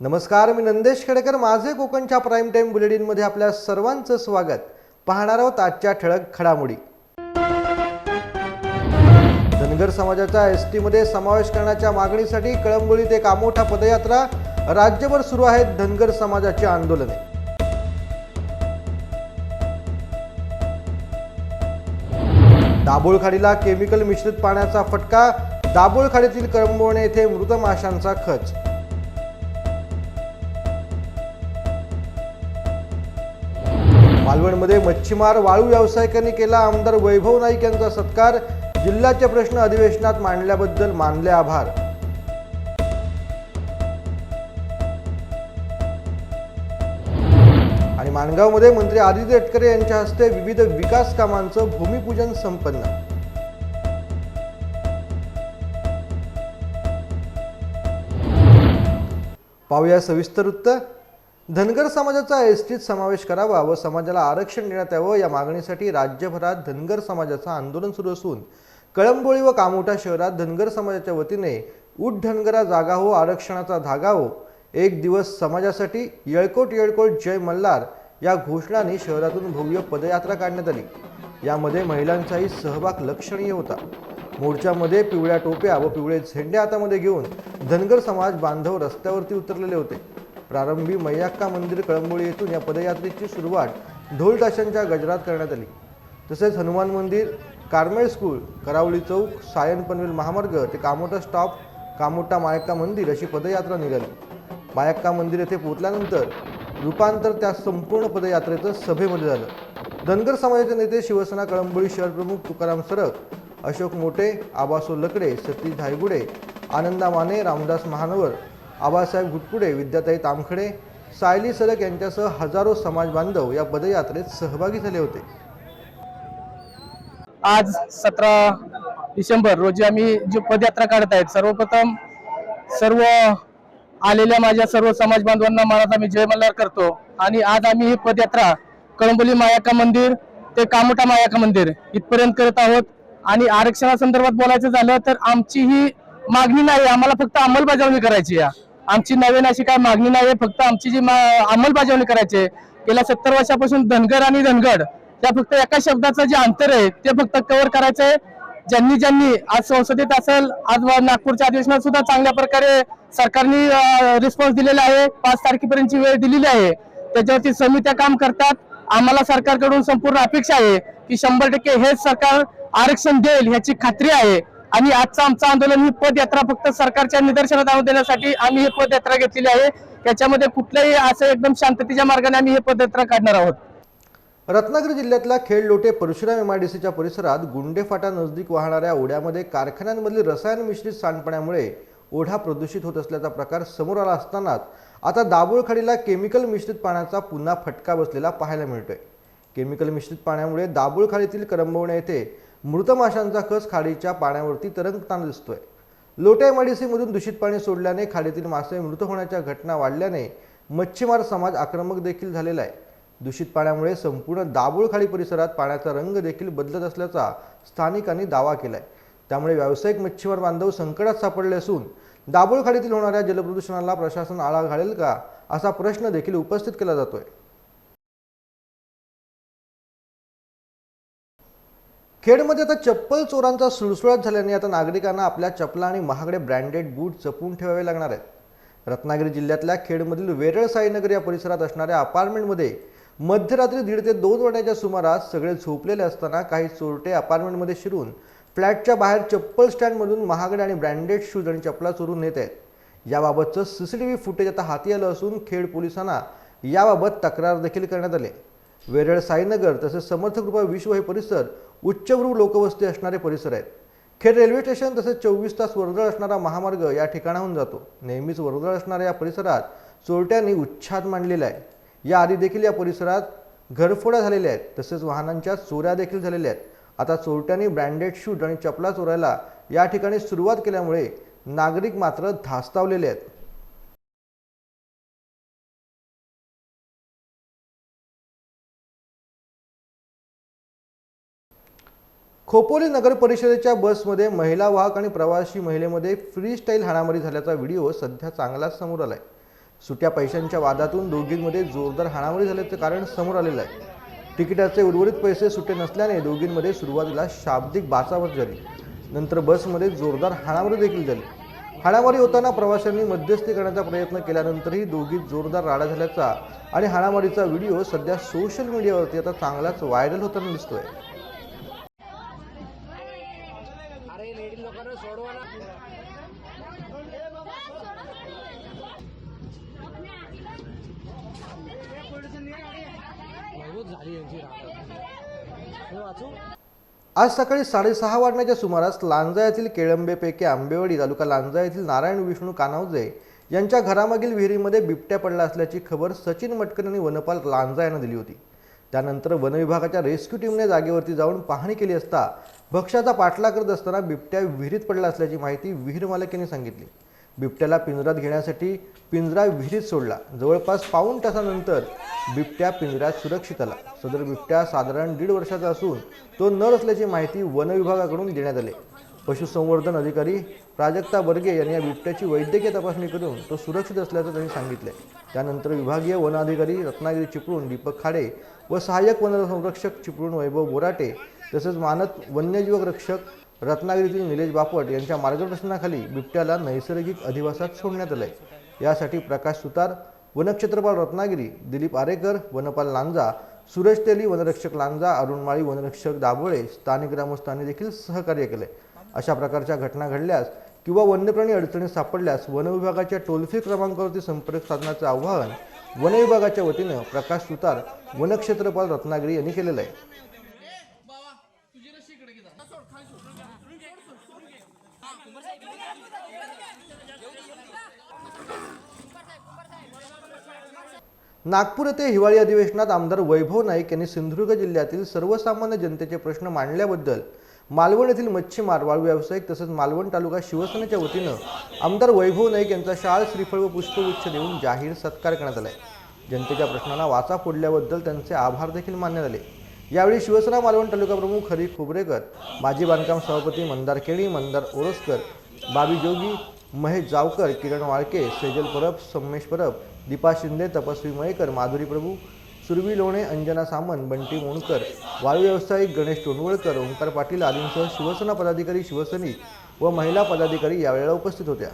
नमस्कार मी नंदेश खेडेकर. माझे कोकणच्या प्राईम टाईम बुलेटिनमध्ये आपल्या सर्वांचं स्वागत. पाहणार आहोत आजच्या ठळक घडामोडी. धनगर समाजाचा एस टीमध्ये समावेश करण्याच्या मागणीसाठी कळंबोळीत ते कामोठा पदयात्रा. राज्यभर सुरू आहेत धनगर समाजाची आंदोलने. दाभोळखाडीला केमिकल मिश्रित पाण्याचा फटका. दाभोळखाडीतील कळंबोणे येथे मृत माशांचा खच. मालवणमध्ये मच्छीमार वाळू व्यावसायिकांनी केला. आमदार वैभव नाईक यांचा सत्कार. जिल्ह्याचे प्रश्न अधिवेशनात मांडल्याबद्दल मानले आभार. आणि माणगावमध्ये मंत्री आदित्य तटकरे यांच्या हस्ते विविध विकास कामांचं भूमिपूजन संपन्न. पाहूया सविस्तर वृत्त. धनगर समाजाचा एस टीत समावेश करावा व समाजाला आरक्षण देण्यात यावं या मागणीसाठी राज्यभरात धनगर समाजाचं आंदोलन सुरू असून कळंबोळी व कामोठा शहरात धनगर समाजाच्या वतीने उठ धनगरा जागा हो आरक्षणाचा धागा हो एक दिवस समाजासाठी येळकोट येळकोट जय मल्हार या घोषणाने शहरातून भव्य पदयात्रा काढण्यात आली. यामध्ये महिलांचाही सहभाग लक्षणीय होता. मोर्चामध्ये पिवळ्या टोप्या व पिवळे झेंडे हातामध्ये घेऊन धनगर समाज बांधव रस्त्यावरती उतरलेले होते. प्रारंभी मैयाक्का मंदिर कळंबोळी येथून या पदयात्रेची सुरुवात ढोलताशांच्या गजरात करण्यात आली. तसेच हनुमान मंदिर कार्मेल स्कूल करावली चौक सायन पनवेल महामार्ग ते कामोटा स्टॉप कामोटा मायक्का मंदिर अशी पदयात्रा निघाली. मायक्का मंदिर येथे पोहोचल्यानंतर रूपांतर त्या संपूर्ण पदयात्रेचं सभेमध्ये झालं. धनगर समाजाचे नेते शिवसेना कळंबोळी शहर प्रमुख तुकाराम सरक अशोक मोटे आबासो लकडे सतीश धायगुडे आनंदा माने रामदास महानवर आबासाहेब घुटकुडे विद्याताई तामखडे सायली सलक यांच्यासह हजारो समाज बांधव या पदयात्रेत सहभागी झाले होते. आज सतरा डिसेंबर रोजी आम्ही जी पदयात्रा काढत आहेत सर्वप्रथम सर्व आलेल्या माझ्या सर्व समाज बांधवांना मनात आम्ही जय मल्हार करतो. आणि आज आम्ही ही पदयात्रा कळंबोली मायाका मंदिर ते कामोटा मायाका मंदिर इथपर्यंत करत आहोत. आणि आरक्षणासंदर्भात बोलायचं झालं तर आमची ही मागणी नाही आम्हाला फक्त अंमलबजावणी करायची या आमची नवीन अशी काय मागणी नाही फक्त आमची जी मा- अंमलबजावणी करायची आहे गेल्या सत्तर वर्षापासून धनगर आणि धनगड त्या फक्त एका शब्दाचं जे अंतर आहे ते फक्त कव्हर करायचं आहे ज्यांनी ज्यांनी आज संसदेत असेल आज नागपूरच्या अधिवेशनात सुद्धा चांगल्या प्रकारे सरकारने रिस्पॉन्स दिलेला आहे. पाच तारखेपर्यंतची वेळ दिलेली आहे. त्याच्यावरती समित्या काम करतात. आम्हाला सरकारकडून संपूर्ण अपेक्षा आहे की शंभर टक्के हेच सरकार आरक्षण देईल ह्याची खात्री आहे. आणि आजचं आमचं आंदोलन ही पदयात्रा फक्त सरकारच्या निदर्शनात आणून देण्यासाठी आम्ही ही पदयात्रा घेतलेली आहे. त्याच्यामध्ये कुठल्याही असं एकदम शांततेच्या मार्गाने आम्ही ही पदयात्रा काढणार आहोत. रत्नागिरी जिल्ह्यातल्या खेडलोटे परशुराम एमआयडीसीच्या परिसरात गुंडेफाटा नजदीक वाहणाऱ्या ओढ्यामध्ये कारखान्यांमधील रसायन मिश्रित सांडपाण्यामुळे ओढा प्रदूषित होत असल्याचा प्रकार समोर आला असतानाच आता दाभोळखाडीला केमिकल मिश्रित पाण्याचा पुन्हा फटका बसलेला पाहायला मिळतोय. केमिकल मिश्रित पाण्यामुळे दाभोळखाडीतील करंबवणे येथे मृत माशांचा कस खाडीच्या पाण्यावरती तरंगताना दिसतोय. लोट्या एमआयडीसीमधून दूषित पाणी सोडल्याने खाडीतील मासे मृत होण्याच्या घटना वाढल्याने मच्छीमार समाज आक्रमक देखील झालेला आहे. दूषित पाण्यामुळे संपूर्ण दाभोळखाडी परिसरात पाण्याचा रंग देखील बदलत असल्याचा स्थानिकांनी दावा केला आहे त्यामुळे व्यावसायिक मच्छीमार बांधव संकटात सापडले असून दाभोळखाडीतील होणाऱ्या जलप्रदूषणाला प्रशासन आळा घालेल का असा प्रश्न देखील उपस्थित केला जातोय. खेडमध्ये आता चप्पल चोरांचा सुळसुळाट झाल्याने आता नागरिकांना आपल्या चपला आणि महागडे ब्रँडेड बूट जपून ठेवावे लागणार आहेत. रत्नागिरी जिल्ह्यातल्या खेडमधील वेरळ साईनगर या परिसरात असणाऱ्या अपार्टमेंटमध्ये मध्यरात्री दीड ते दोन वाजण्याच्या सुमारास सगळे झोपलेले असताना काही चोरटे अपार्टमेंटमध्ये शिरून फ्लॅटच्या बाहेर चप्पल स्टँडमधून महागडे आणि ब्रँडेड शूज आणि चपला चोरून नेत आहेत. याबाबतचं C C T V footage आता हाती आलं असून खेड पोलिसांना याबाबत तक्रार देखील करण्यात आली वेरळ साईनगर तसेच समर्थकृपा विश्व हे परिसर उच्चभ्रू लोकवस्ती असणारे परिसर आहेत. खेड रेल्वे स्टेशन तसेच चोवीस तास वर्दळ असणारा महामार्ग या ठिकाणाहून जातो. नेहमीच वर्दळ असणाऱ्या या परिसरात चोरट्यांनी उच्छाद मांडलेला आहे. याआधी देखील या परिसरात घरफोड्या झालेल्या आहेत. तसेच वाहनांच्या चोऱ्या देखील झालेल्या आहेत. आता चोरट्यांनी ब्रँडेड शूट आणि चपला चोरायला या ठिकाणी सुरुवात केल्यामुळे नागरिक मात्र धास्तावलेले आहेत. खोपोली नगर परिषदेच्या बसमध्ये महिला वाहक आणि प्रवासी महिलेमध्ये फ्री स्टाईल हाणामारी झाल्याचा व्हिडिओ सध्या चांगलाच समोर आलाय. सुट्या पैशांच्या वादातून दोघींमध्ये जोरदार हाणामारी झाल्याचं कारण समोर आलेलं आहे. तिकिटाचे उर्वरित पैसे सुटे नसल्याने दोघींमध्ये सुरुवातीला शाब्दिक बाचाबाच झाली. नंतर बसमध्ये जोरदार हाणामारी देखील झाली. हाणामारी होताना प्रवाशांनी मध्यस्थी करण्याचा प्रयत्न केल्यानंतरही दोघी जोरदार राडा झाल्याचा आणि हाणामारीचा व्हिडिओ सध्या सोशल मीडियावरती आता चांगलाच व्हायरल होताना दिसतोय. आज सकाळी साडेसहा वाजण्याच्या सुमारास लांजा येथील केळंबेपैकी आंबेवाडी तालुका लांजा येथील नारायण विष्णू कानावजे यांच्या घरामागील विहिरीमध्ये बिबट्या पडला असल्याची खबर सचिन मटकर यांनी वनपाल लांजा यांना दिली होती. त्यानंतर वनविभागाच्या रेस्क्यू टीमने जागेवरती जाऊन पाहणी केली असता भक्ष्याचा पाठलाग करत असताना बिबट्या विहिरीत पडला असल्याची माहिती विहीर मालकांनी सांगितली. बिबट्याला पिंजरात घेण्यासाठी पिंजरा विहिरीत सोडला. जवळपास पाऊण तासानंतर बिबट्या पिंजऱ्यात सुरक्षित आला. सदर बिबट्या साधारण दीड वर्षाचा असून तो नर असल्याची माहिती वनविभागाकडून देण्यात आली. पशुसंवर्धन अधिकारी प्राजक्ता बर्गे यांनी या बिबट्याची वैद्यकीय तपासणी करून तो सुरक्षित असल्याचं त्यांनी सांगितले. त्यानंतर विभागीय वन अधिकारी रत्नागिरी चिपळूण दीपक खाडे व सहाय्यक वनसंरक्षक चिपळूण वैभव बोराटे तसेच मानद वन्यजीव रक्षक रत्नागिरीतील निलेश बापट यांच्या मार्गदर्शनाखाली बिबट्याला नैसर्गिक अधिवासात सोडण्यात आलंय. यासाठी प्रकाश सुतार वनक्षेत्रपाल रत्नागिरी दिलीप आरेकर वनपाल लांजा सुरेश तेली वनरक्षक लांजा अरुण माळी वनरक्षक दाभोळे स्थानिक ग्रामस्थांनी देखील सहकार्य केले अशा प्रकारच्या घटना घडल्यास किंवा वन्यप्राणी अडचणीत सापडल्यास वनविभागाच्या टोल फ्री क्रमांकावरती संपर्क साधण्याचं आवाहन वनविभागाच्या वतीनं प्रकाश सुतार वनक्षेत्रपाल रत्नागिरी यांनी केलेलं आहे. नागपूर येथे हिवाळी अधिवेशनात आमदार वैभव नाईक यांनी सिंधुदुर्ग जिल्ह्यातील सर्वसामान्य जनतेचे प्रश्न मांडल्याबद्दल मालवण येथील मच्छीमार वाळू व्यावसायिक तसंच मालवण तालुका शिवसेनेच्या वतीनं आमदार वैभव नाईक यांचा शाळ श्रीफळ व पुष्पगुच्छ देऊन जाहीर सत्कार करण्यात आला आहे जनतेच्या प्रश्नांना वाचा फोडल्याबद्दल त्यांचे आभार देखील मानण्यात आले यावेळी शिवसेना मालवण तालुका प्रमुख हरी खोबरेकर माजी बांधकाम सभापती मंदार केणी मंदार ओरसकर बाबी जोगी महेश जावकर किरण वाळके सेजल परब सम्मेश परब दीपा शिंदे तपस्वी मयेकर माधुरी प्रभू सुरवी लोणे अंजना सामंत बंटी मोणकर वाळू व्यावसायिक गणेश टोणवळकर ओंकार पाटील आदींसह शिवसेना पदाधिकारी शिवसैनिक व महिला पदाधिकारी यावेळेला उपस्थित होत्या.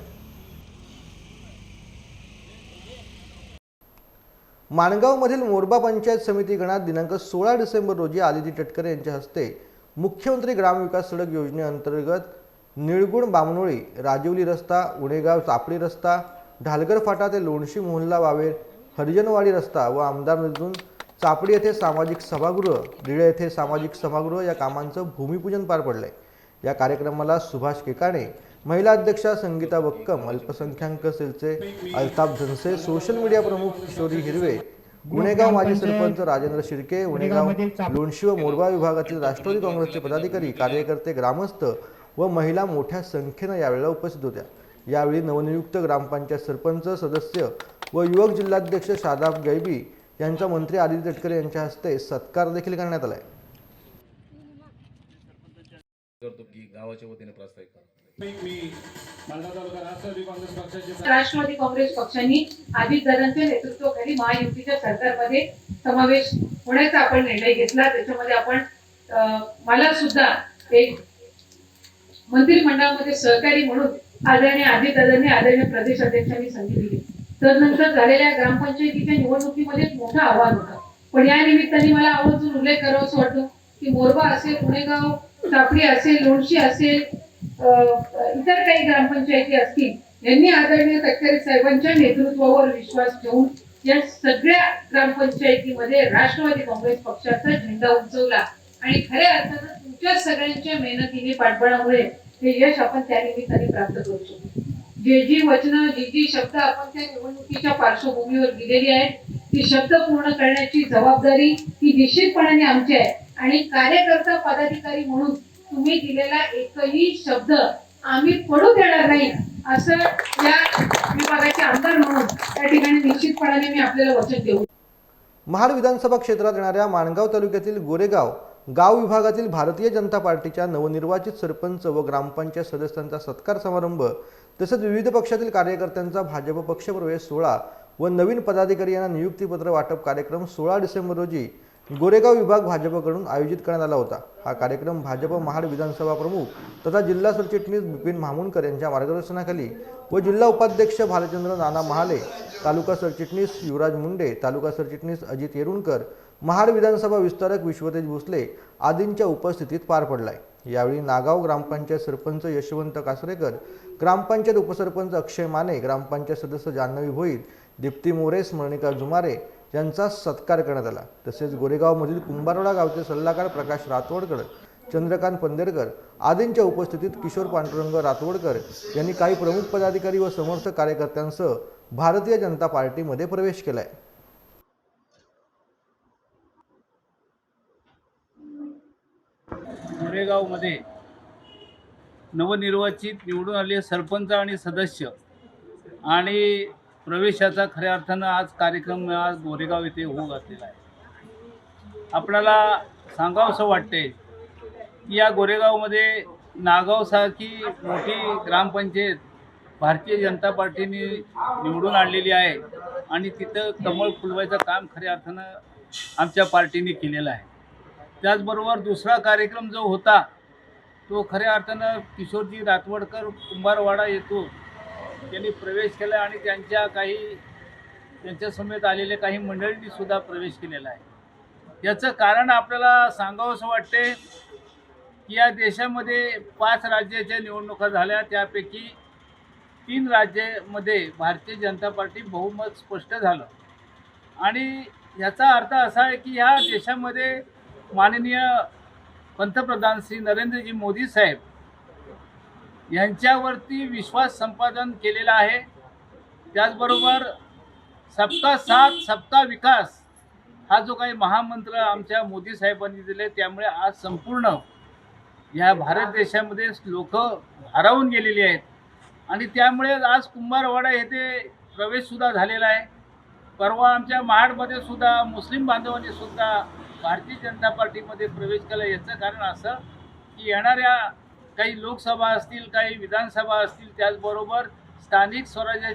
माणगावमधील मोरबा पंचायत समिती गणात दिनांक सोळा डिसेंबर रोजी आदिती टटकरे यांच्या हस्ते मुख्यमंत्री ग्रामविकास सडक योजनेअंतर्गत निळगुण बामणोळी राजिवली रस्ता उणेगाव चापडी रस्ता ढालगर फाटा ते लोणशी मोहल्ला वावेर हरिजनवाडी रस्ता व आमदार निधून चापडी येथे सामाजिक सभागृह रिळे येथे सामाजिक सभागृह या कामांचं भूमिपूजन पार पडलंय. या कार्यक्रमाला सुभाष केकाणे महिला अध्यक्षा संगीता बक्कम अल्पसंख्याक सेलचे अल्ताफ धनसे सोशल मीडिया प्रमुख किशोरी हिरवे गुणेगाव माजी सरपंच राजेंद्र शिर्के उणेगाव लोणशी व मोरबा विभागातील राष्ट्रवादी काँग्रेसचे पदाधिकारी कार्यकर्ते ग्रामस्थ व महिला मोठ्या संख्येनं यावेळेला उपस्थित होत्या. यावेळी नवनियुक्त ग्रामपंचायत सरपंच सदस्य व युवक जिल्हाध्यक्ष शादाब गैबी यांचा मंत्री आदित्य तटकरे यांच्या हस्ते सत्कार देखील करण्यात आलाय. राष्ट्रवादी काँग्रेस पक्षाने अजित दादांच्या नेतृत्वाखाली महायुतीच्या सरकारमध्ये समावेश होण्याचा आपण निर्णय घेतला त्याच्यामध्ये आपण मला सुद्धा एक मंत्रिमंडळामध्ये सहकारी म्हणून आदरणीय अजित आदरणीय आदरणीय प्रदेश अध्यक्षांनी संधी दिली तदनंतर झालेल्या ग्रामपंचायतीच्या निवडणुकीमध्ये एक मोठं आव्हान होतं. पण या निमित्ताने मला आवर्जून उल्लेख करावा असं वाटतो की मोरबा असेल पुणेगाव चापडी असेल लोणशी असेल इतर काही ग्रामपंचायती असतील यांनी आदरणीय तटकरे साहेबांच्या नेतृत्वावर विश्वास ठेवून या सगळ्या ग्रामपंचायतीमध्ये राष्ट्रवादी काँग्रेस पक्षाचा झेंडा उंचवला. आणि खऱ्या अर्थानं तुमच्या सगळ्यांच्या मेहनतीने पाठबळामुळे हे यश आपण त्या निमित्ताने प्राप्त करू शकतो. जे जी वचनं जी जी शब्द आपण त्या निवडणुकीच्या पार्श्वभूमीवर दिलेली आहेत ती शब्द पूर्ण करण्याची जबाबदारी ही निश्चितपणाने आमची आहे. आणि कार्यकर्ता पदाधिकारी म्हणून तुम्ही दिलेला एकही शब्द आम्ही पडू देणार नाही असं या विभागाचे आमदार म्हणून त्या ठिकाणी निश्चितपणाने मी आपल्याला वचन देऊ. महाड विधानसभा क्षेत्रात येणाऱ्या माणगाव तालुक्यातील गोरेगाव गाव विभागातील भारतीय जनता पार्टीच्या नवनिर्वाचित सरपंच व ग्रामपंचायत सदस्यांचा सत्कार समारंभ तसेच विविध पक्षातील कार्यकर्त्यांचा भाजप पक्षप्रवेश सोहळा व नवीन पदाधिकारी यांना नियुक्तीपत्र वाटप कार्यक्रम सोळा डिसेंबर रोजी गोरेगाव विभाग भाजपकडून आयोजित करण्यात आला होता. हा कार्यक्रम भाजप महाड विधानसभा प्रमुख तथा जिल्हा सरचिटणीस बिपिन म्हामुणकर यांच्या मार्गदर्शनाखाली व जिल्हा उपाध्यक्ष भालचंद्र नाना महाले तालुका सरचिटणीस युवराज मुंडे तालुका सरचिटणीस अजित येरुणकर महाड विधानसभा विस्तारक विश्वतेज भोसले आदींच्या उपस्थितीत पार पडलाय. यावेळी नागाव ग्रामपंचायत सरपंच यशवंत कासरेकर ग्रामपंचायत उपसरपंच अक्षय माने ग्रामपंचायत सदस्य जान्हवी भोईर दीप्ती मोरे स्मरणिका जुमारे यांचा सत्कार करण्यात आला. तसेच गोरेगावमधील कुंभारवाडा गावचे सल्लागार प्रकाश रातवडकर चंद्रकांत पंदेरकर आदींच्या उपस्थितीत किशोर पांडुरंग रातवडकर यांनी काही प्रमुख पदाधिकारी व समर्थ कार्यकर्त्यांसह भारतीय जनता पार्टीमध्ये प्रवेश केला आहे गोरेगावमध्ये नवनिर्वाचित निवडून आलेले सरपंच आणि सदस्य आणि प्रवेशाचा खऱ्या अर्थानं आज कार्यक्रम आज गोरेगाव येथे होऊ घातलेला आहे. आपल्याला सांगावंसं वाटते की या गोरेगावमध्ये नागावसारखी मोठी ग्रामपंचायत भारतीय जनता पार्टीने निवडून आणलेली आहे आणि तिथं कमळ फुलवायचं काम खऱ्या अर्थानं आमच्या पार्टीने केलेलं आहे. त्याचबरोबर दुसरा कार्यक्रम जो होता तो खऱ्या अर्थानं किशोरजी रातवडकर कुंभारवाडा येतो त्यांनी प्रवेश केला आणि त्यांच्या काही त्यांच्या समेत काही मंडळींनीसुद्धा प्रवेश केलेला आहे. याचं कारण आपल्याला सांगावंसं वाटते की या देशामध्ये पाच राज्याच्या निवडणुका झाल्या त्यापैकी तीन राज्यामध्ये भारतीय जनता पार्टी बहुमत स्पष्ट झालं. आणि याचा अर्थ असा आहे की ह्या देशामध्ये माननीय पंतप्रधान श्री नरेंद्रजी मोदी साहेब यांच्यावरती विश्वास संपादन केलेला आहे. त्याचबरोबर सबका साथ सबका विकास हा जो काही महामंत्र आमच्या मोदी साहेबांनी दिले त्यामुळे आज संपूर्ण या भारत देशामध्ये लोक भारावून गेलेली आहेत. आणि त्यामुळे आज कुंभारवाडा येथे प्रवेशसुद्धा झालेला आहे. परवा आमच्या महाडमध्ये सुद्धा मुस्लिम बांधवांनी सुद्धा भारतीय जनता पार्टीमध्ये प्रवेश केला याचं कारण असं की येणाऱ्या काही लोकसभा असतील काही विधानसभा असतील त्याचबरोबर स्थानिक स्वराज्य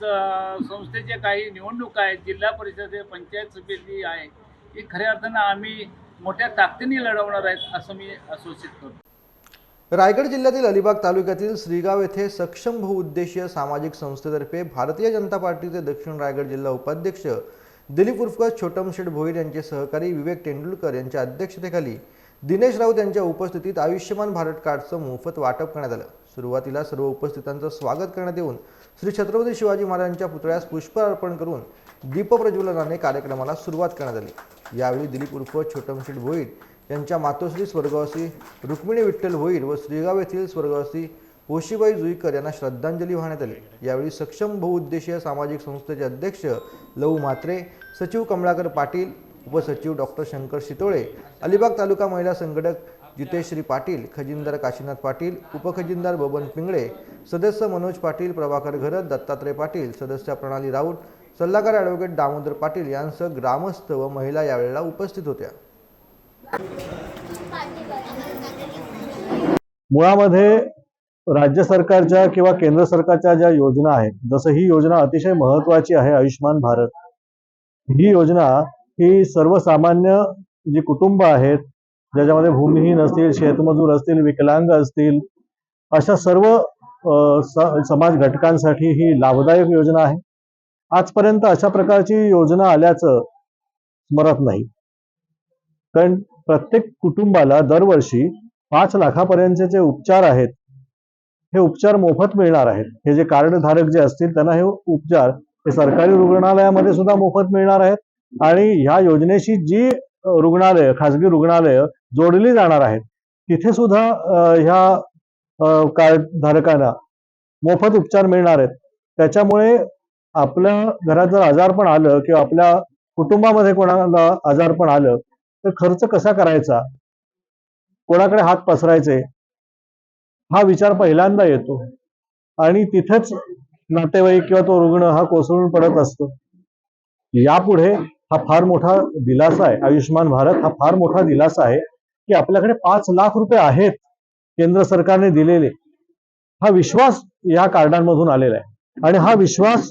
स- संस्थेचे काही निवडणुका आहेत जिल्हा परिषद पंचायत समिती आहे ही खऱ्या अर्थानं आम्ही मोठ्या ताकदीने लढवणार आहेत असं मी असोसिएट करतो. रायगड जिल्ह्यातील अलिबाग तालुक्यातील श्रीगाव येथे सक्षम बहुउद्देशीय सामाजिक संस्थेतर्फे भारतीय जनता पार्टीचे दक्षिण रायगड जिल्हा उपाध्यक्ष दिलीप उर्फकर छोटम शेठ भोईर यांचे सहकारी विवेक तेंडुलकर यांच्या अध्यक्षतेखाली दिनेश राऊत यांच्या उपस्थितीत आयुष्यमान भारत कार्डचं मोफत वाटप करण्यात आलं. सुरुवातीला सर्व उपस्थितांचं स्वागत करण्यात येऊन श्री छत्रपती शिवाजी महाराजांच्या पुतळ्यास पुष्प अर्पण करून दीपप्रज्वलनाने कार्यक्रमाला सुरुवात करण्यात आली. यावेळी दिलीप उर्फ छोटमशेठ भोईर यांच्या मातोश्री स्वर्गवासी रुक्मिणी विठ्ठल भोईर व श्रीगाव येथील स्वर्गवासी होशीबाई जुईकर यांना श्रद्धांजली वाहण्यात आली. यावेळी सक्षम बहुउद्देशीय सामाजिक संस्थेचे अध्यक्ष लऊ म्हात्रे सचिव कमळाकर पाटील उपसचिव डॉक्टर शंकर शितोळे अलिबाग तालुका महिला संघटक जितेश्री पाटील खजिनदार काशीनाथ पाटील उपखजिनदार बबन पिंगळे सदस्य मनोज पाटील प्रभाकर घरत दत्तात्रय पाटील सदस्य प्रणाली राऊत सल्लागार ॲडव्होकेट दामोदर पाटील यांसह ग्रामस्थ व महिला यावेळेला उपस्थित होत्या. मुळामध्ये राज्य सरकारच्या किंवा केंद्र सरकारच्या ज्या योजना आहेत जसं ही योजना अतिशय महत्वाची आहे आयुष्यमान भारत ही योजना ही सर्वसामान्य जी कुटुंब आहेत ज्याच्यामध्ये भूमिहीन असतील शेतमजूर असतील विकलांग असतील अशा सर्व स- समाज घटकांसाठी ही लाभदायक योजना आहे. आजपर्यंत अशा प्रकारची योजना आल्याचं स्मरत नाही. कारण प्रत्येक कुटुंबाला दरवर्षी पाच लाखापर्यंतचे जे उपचार आहेत हे उपचार मोफत मिळणार आहेत. हे जे कार्डधारक जे असतील त्यांना हे उपचार हे सरकारी रुग्णालयामध्ये सुद्धा मोफत मिळणार आहेत. आणि ह्या योजनेशी जी रुग्णालय खाजगी रुग्णालय जोडली जाणार आहेत तिथे सुद्धा ह्या कार्डधारकांना मोफत उपचार मिळणार आहेत. त्याच्यामुळे आपल्या घरात जर आजारपण आलं किंवा आपल्या कुटुंबामध्ये कोणाला आजारपण आलं तर खर्च कसा करायचा? कोणाकडे हात पसरायचे? हा विचार पहिल्यांदा येतो. आणि तिथेच नातेवाईक किंवा तो रुग्ण हा कोसळून पडत असतो. यापुढे हा फार मोठा दिलासा आहे. आयुष्यमान भारत हा फार मोठा दिलासा आहे की आपल्याकडे पाच लाख रुपये आहेत केंद्र सरकारने दिलेले. हा विश्वास या कार्डांमधून आलेला आहे. आणि हा विश्वास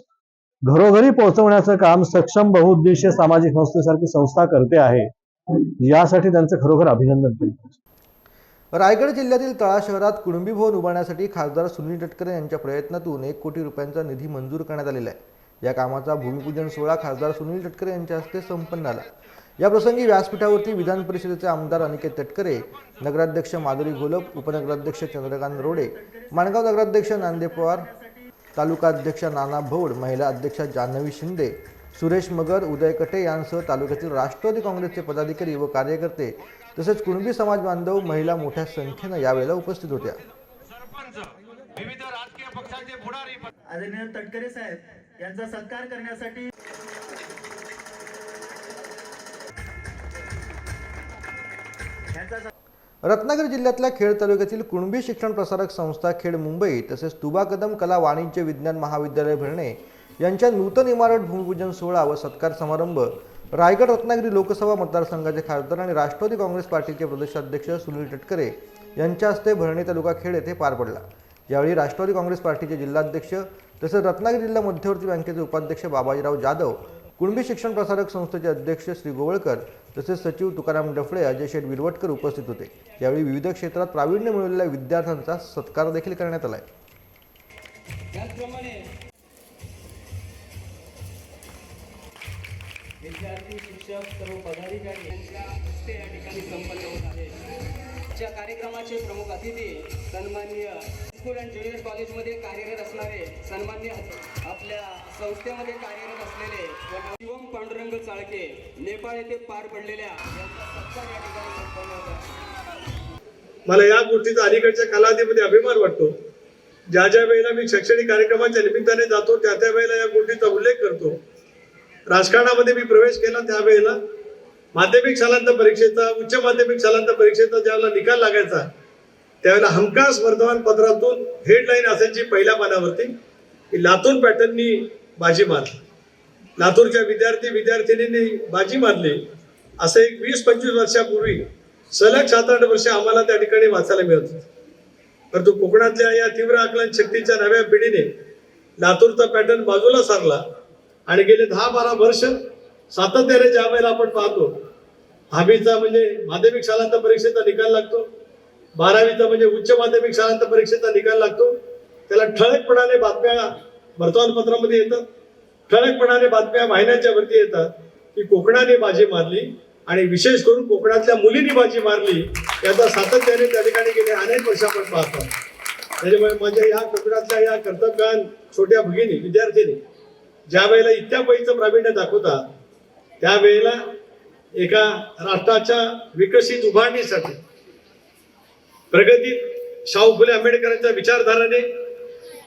घरोघरी पोहोचवण्याचं काम सक्षम बहुउद्देशीय सामाजिक संस्थेसारखी संस्था करते आहे. यासाठी त्यांचं खरोखर अभिनंदन केलं. रायगड जिल्ह्यातील तळा शहरात कुणबी भवन उभारण्यासाठी खासदार सुनील तटकरे यांच्या प्रयत्नातून एक कोटी रुपयांचा निधी मंजूर करण्यात आलेला आहे. या कामाचा भूमिपूजन सोहळा खासदार सुनील तटकरे यांच्या हस्ते संपन्न झाला. या प्रसंगी व्यासपीठावरती विधान परिषदेचे आमदार अनिकेत तटकरे नगराध्यक्ष माधुरी घोलप उपनगराध्यक्ष चंद्रकांत रोडे माणगाव नगराध्यक्ष नांदे पवार तालुका अध्यक्ष नाना भौड महिला अध्यक्षा जान्हवी शिंदे सुरेश मगर उदय कटे यांसह तालुक्यातील राष्ट्रवादी काँग्रेसचे पदाधिकारी व कार्यकर्ते तसेच कुणबी समाज बांधव महिला मोठ्या संख्येनं यावेळेला उपस्थित होत्या. आदरणीय तटकरे साहेब यांचा सत्कार करण्यासाठी यांचा रत्नागिरी जिल्ह्यातल्या खेड तालुक्यातील कुणबी शिक्षण प्रसारक संस्था खेड मुंबई तसेच तुबा कदम कला वाणिज्य विज्ञान महाविद्यालय भरणे यांच्या नूतन इमारत भूमिपूजन सोहळा व सत्कार समारंभ रायगड रत्नागिरी लोकसभा मतदारसंघाचे खासदार आणि राष्ट्रवादी काँग्रेस पार्टीचे प्रदेशाध्यक्ष सुनील तटकरे यांच्या हस्ते भरणे तालुका खेड येथे पार पडला. यावेळी राष्ट्रवादी काँग्रेस पार्टीचे जिल्हाध्यक्ष तसेच रत्नागिरी जिल्हा मध्यवर्ती बँकेचे उपाध्यक्ष बाबाजीराव जाधव कुणबी शिक्षण प्रसारक संस्थेचे अध्यक्ष श्री गोवळकर तसेच सचिव तुकाराम डफळे अजय शेठ विरवटकर उपस्थित होते. यावेळी विविध क्षेत्रात प्रावीण्य मिळवलेल्या विद्यार्थ्यांचा सत्कार देखील करण्यात आला शिक्षक सर्व पदाधिकारी यांच्या हस्ते या ठिकाणी संपन्न होत आहे. च्या कार्यक्रमाचे प्रमुख अतिथी सन्माननीय स्कूल अँड ज्युनियर कॉलेजमध्ये कार्यरत असणारे सन्मान्य आपल्या संस्थेमध्ये कार्यरत असलेले व शिवम पांडुरंग चाळके नेपाळ येथे पार पडलेल्या यांचा सत्कार या ठिकाणी संपन्न होत आहे. मला या गोष्टीचा अलीकडच्या कालावधीमध्ये अभिमान वाटतो. ज्या ज्या वेळेला मी शैक्षणिक कार्यक्रमाच्या निमित्ताने जातो त्या त्या वेळेला या गोष्टीचा उल्लेख करतो. राजकारणामध्ये मी प्रवेश केला त्यावेळेला माध्यमिक शालांत परीक्षेचा उच्च माध्यमिक शालांत परीक्षेचा ज्यावेळेला निकाल लागायचा त्यावेळेला हमखास वर्तमानपत्रातून हेडलाईन असायची पहिल्या पानावरती की लातूर पॅटर्ननी बाजी मारली. लातूरच्या विद्यार्थी विद्यार्थिनींनी बाजी मारली. असं एक वीस पंचवीस वर्षापूर्वी सलग सात आठ वर्ष आम्हाला त्या ठिकाणी वाचायला मिळत होतं. परंतु कोकणातल्या या तीव्र आकलन शक्तीच्या नव्या पिढीने लातूरचा पॅटर्न बाजूला सारला. आणि गेले दहा बारा वर्ष सातत्याने ज्या वेळेला आपण पाहतो दहावीचा म्हणजे माध्यमिक शालांत परीक्षेचा निकाल लागतो बारावीचा म्हणजे उच्च माध्यमिक शालांत परीक्षेचा निकाल लागतो त्याला ठळकपणाने बातम्या वर्तमानपत्रामध्ये येतात ठळकपणाने बातम्या वाहिन्यांच्या वरती येतात की कोकणाने बाजी मारली आणि विशेष करून कोकणातल्या मुलींनी बाजी मारली याचा सातत्याने त्या ठिकाणी गेले अनेक वर्ष आपण पाहतो. त्याच्यामुळे माझ्या या कोकणातल्या या कर्तव्यान छोट्या भगिनी विद्यार्थिनी ज्या वेळेला इतक्या पैचं प्रावीण्य दाखवतात त्यावेळेला एका राष्ट्राच्या विकसित उभारणीसाठी प्रगतीत शाहू फुले आंबेडकरांच्या विचारधाराने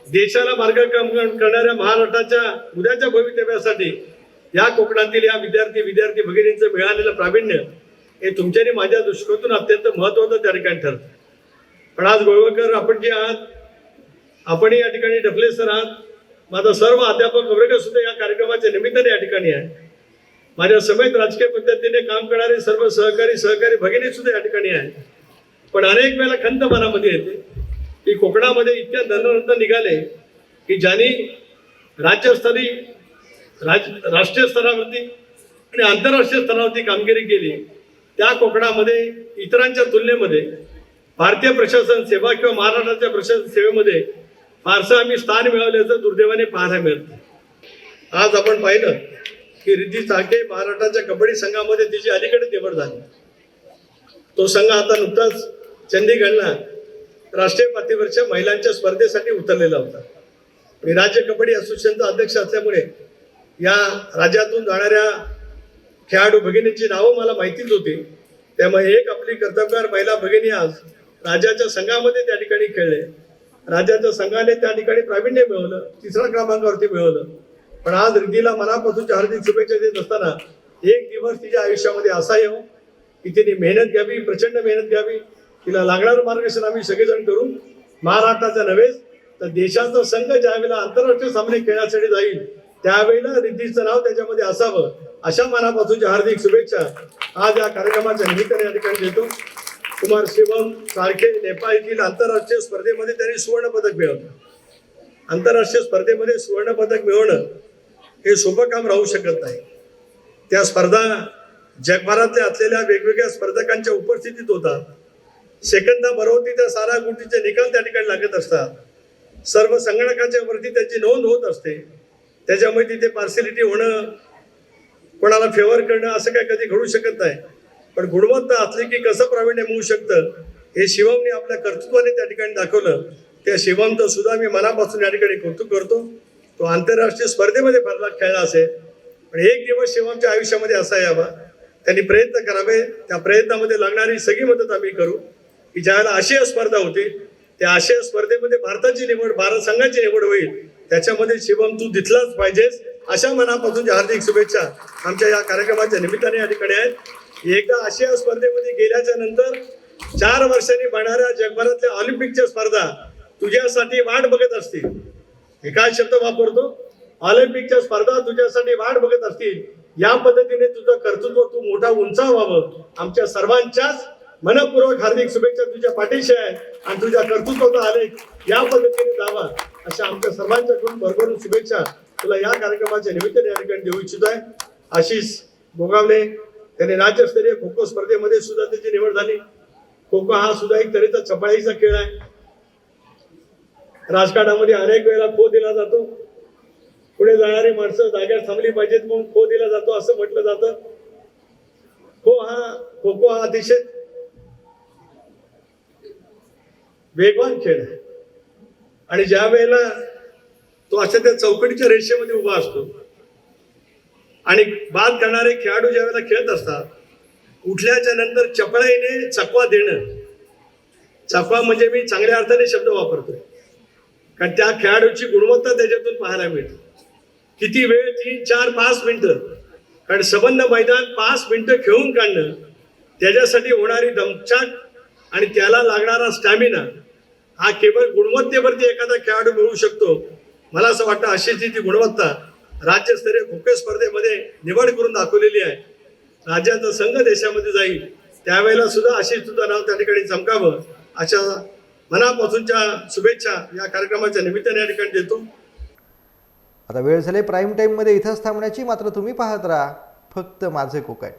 देशाला मार्गक्रम करणाऱ्या महाराष्ट्राच्या उद्याच्या भवितव्यासाठी या कोकणातील या विद्यार्थी विद्यार्थी भगिनींचं मिळालेलं प्रावीण्य हे तुमच्या आणि माझ्या दृष्टिकोनातून अत्यंत महत्वाचं त्या ठिकाणी ठरतं. पण आज गोळवळकर आपण जे आहात आपण या ठिकाणी डफले सर आहात. माझा सर्व अध्यापक वर्ग सुद्धा या कार्यक्रमाच्या निमित्ताने या ठिकाणी आहे. माझ्या समेत राजकीय पद्धतीने काम करणारे सर्व सहकारी सहकारी भगिनी सुद्धा या ठिकाणी आहेत. पण अनेक वेळेला खंत मनामध्ये येते की कोकणामध्ये इतक्या धनरत्न निघाले की ज्यांनी राज्यस्तरी राज राष्ट्रीय स्तरावरती आणि आंतरराष्ट्रीय स्तरावरती कामगिरी केली त्या कोकणामध्ये इतरांच्या तुलनेमध्ये भारतीय प्रशासन सेवा किंवा महाराष्ट्राच्या प्रशासन सेवेमध्ये फारसं आम्ही स्थान मिळवल्याचं दुर्दैवाने पाहायला मिळतं आज आपण पाहिलं की रिद्धी चाके महाराष्ट्राच्या कबड्डी संघामध्ये तिची अलीकडे निवड झाली. तो संघ आता नुकताच चंदीगडला राष्ट्रीय पातळीवरच्या महिलांच्या स्पर्धेसाठी उतरलेला होता. मी राज्य कबड्डी असोसिएशनचा अध्यक्ष असल्यामुळे या राज्यातून जाणाऱ्या खेळाडू भगिनींची नावं मला माहितीच होती. त्यामुळे एक आपली कर्तबगार महिला भगिनी आज राज्याच्या संघामध्ये त्या ठिकाणी खेळले. राज्याच्या संघाने त्या ठिकाणी प्रावीण्य मिळवलं तिसऱ्या क्रमांकावरती मिळवलं. पण आज रिद्धीला मनापासूनच्या हार्दिक शुभेच्छा देत असताना एक दिवस तिच्या आयुष्यामध्ये असा येऊ की तिने मेहनत घ्यावी प्रचंड मेहनत घ्यावी. तिला लागणारं मार्गदर्शन आम्ही सगळेजण करू. महाराष्ट्राचा नव्हेच तर देशाचा संघ ज्यावेळेला आंतरराष्ट्रीय सामने खेळण्यासाठी जाईल त्यावेळेला रिद्धीचं नाव त्याच्यामध्ये असावं अशा मनापासूनच्या हार्दिक शुभेच्छा आज या कार्यक्रमाच्या निमित्ताने या ठिकाणी देतो. कुमार शिवम सारखे नेपाळ आंतरराष्ट्रीय स्पर्धेमध्ये त्यांनी सुवर्ण पदक मिळवलं. आंतरराष्ट्रीय स्पर्धेमध्ये सुवर्ण पदक मिळवणं हे सोपं काम राहू शकत नाही. त्या स्पर्धा जगभरातल्या असलेल्या वेगवेगळ्या स्पर्धकांच्या उपस्थितीत होतात. सेकंदाबरोबर त्या सारा गोष्टीचे निकाल त्या ठिकाणी लागत असतात. सर्व संगणकाच्या वरती त्याची नोंद होत असते. त्याच्यामुळे तिथे पार्सिलिटी होणं कोणाला फेवर करणं असं काय कधी घडू शकत नाही. पण गुणवत्ता असली की कसं प्रावीण्य मिळू शकतं? हे शिवमने आपल्या कर्तृत्वाने त्या ठिकाणी दाखवलं. त्या शिवमचं सुद्धा मी मनापासून या ठिकाणी कौतुक करतो. तो आंतरराष्ट्रीय स्पर्धेमध्ये भरला खेळला असेल. पण एक दिवस शिवमच्या आयुष्यामध्ये असा यावा. त्यांनी प्रयत्न करावे. त्या प्रयत्नामध्ये लागणारी सगळी मदत आम्ही करू. की ज्यावेळेला आशिया स्पर्धा होती त्या आशिया स्पर्धेमध्ये भारताची निवड भारत संघाची निवड होईल. त्याच्यामध्ये शिवम तू दिसलाच पाहिजेस. अशा मनापासून हार्दिक शुभेच्छा. आमच्या या कार्यक्रमाच्या निमित्ताने या ठिकाणी आहेत. एकदा आशिया स्पर्धेमध्ये गेल्याच्यानंतर चार वर्षांनी बनणाऱ्या जगभरातल्या ऑलिम्पिकच्या स्पर्धा तुझ्यासाठी वाट बघत असतील. हे काय शब्द वापरतो? ऑलिम्पिकच्या स्पर्धा तुझ्यासाठी वाट बघत असतील. या पद्धतीने तुझं कर्तृत्व तू मोठा उंचावावं. आमच्या सर्वांच्याच मनपूर्वक हार्दिक शुभेच्छा तुझ्या पाठीशी आहे आणि तुझ्या कर्तृत्वाचा आलेख या पद्धतीने जावा अशा आमच्या सर्वांच्याकडून भरभरून शुभेच्छा. तुला या कार्यक्रमाच्या निमित्ताने या ठिकाणी देऊ इच्छित आहे आशिष गोगावले त्याने राज्यस्तरीय खो खो स्पर्धेमध्ये सुद्धा त्याची निवड झाली. खो खो हा सुद्धा एक तऱ्हेचा चपाळीचा खेळ आहे. राजकारणामध्ये अनेक वेळेला खो दिला जातो. पुढे जाणारी माणसं जाग्यावर थांबली पाहिजेत म्हणून खो दिला जातो असं म्हटलं जातं. खो हा खो खो हा अतिशय वेगवान खेळ आहे. आणि ज्या वेळेला तो अशा त्या चौकटीच्या रेषेमध्ये उभा असतो आणि बाद करणारे खेळाडू ज्या वेळेला खेळत असतात उठल्याच्या नंतर चपळाईने चकवा देणं. चकवा म्हणजे मी चांगल्या अर्थाने शब्द वापरतोय. कारण त्या खेळाडूची गुणवत्ता त्याच्यातून पाहायला मिळते. किती वेळ? तीन चार पाच मिनटं. कारण सबंध मैदान पाच मिनटं खेळून काढणं त्याच्यासाठी होणारी दमछाट आणि त्याला लागणारा स्टॅमिना हा केवळ गुणवत्तेवरती एखादा खेळाडू मिळू शकतो. मला असं वाटतं अशीच ती गुणवत्ता राज्यस्तरीय खो खो स्पर्धेमध्ये निवड करून दाखवलेली आहे. राज्याचा संघ देशामध्ये जाईल. त्यावेळेला सुद्धा अशी सुद्धा नाव त्या ठिकाणी चमकावं अशा मनापासूनच्या शुभेच्छा या कार्यक्रमाच्या निमित्ताने या ठिकाणी देतो. आता वेळ झाली प्राईम टाईममध्ये इथंच थांबण्याची मात्र तुम्ही पाहत राहा फक्त माझे कोकण